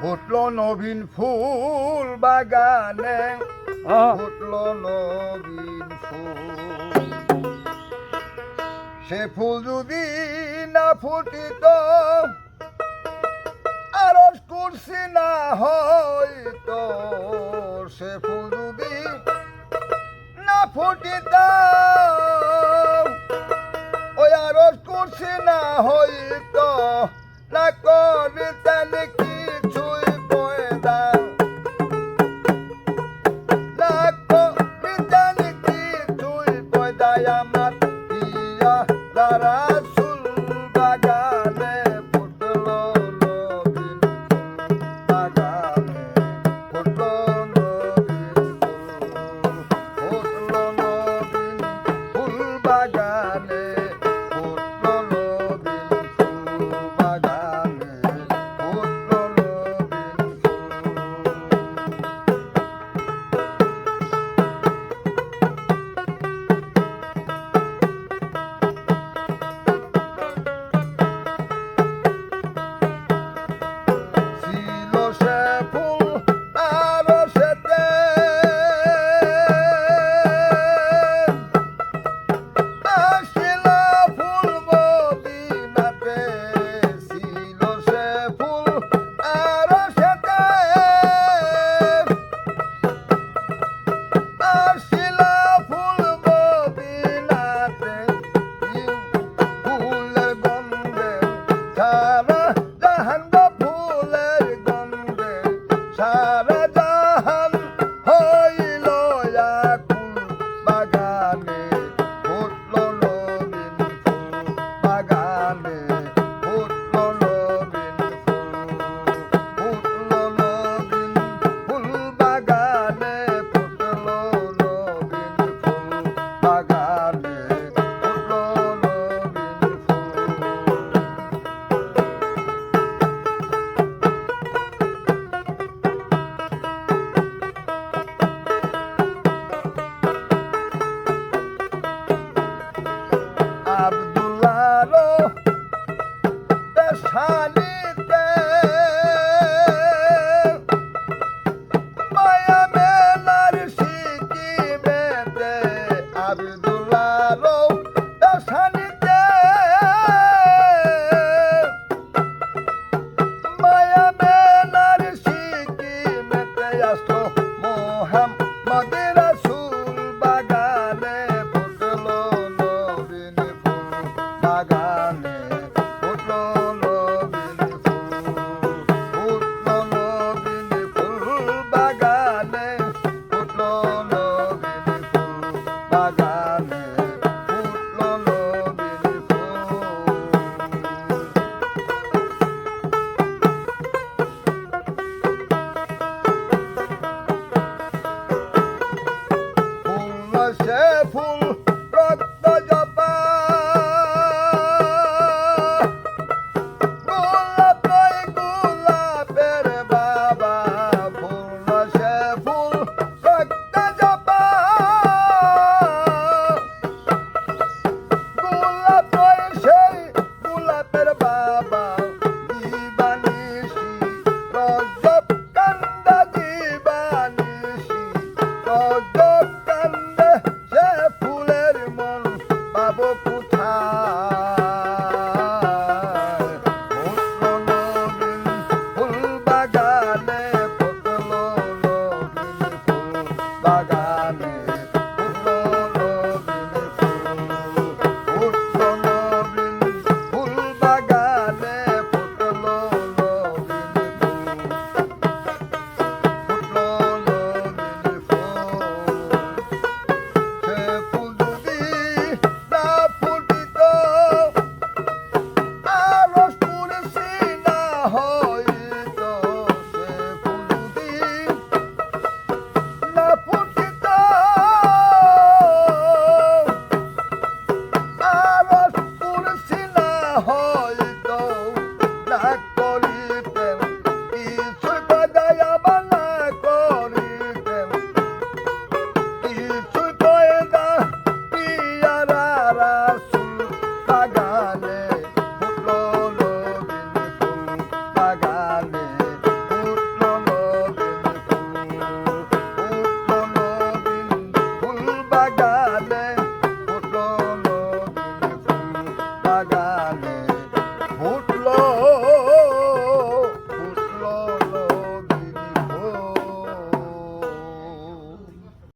ফুটলো নবীন ফুল বাগানে ফুটলো নবীন ফুল। সে ফুল যদি না ফুটিত আরস কুরসি না হইতো। সে ফুল যদি না ফুটিত ওই আরস কুরসি না হইতো। না করিতেন para taze हो জানো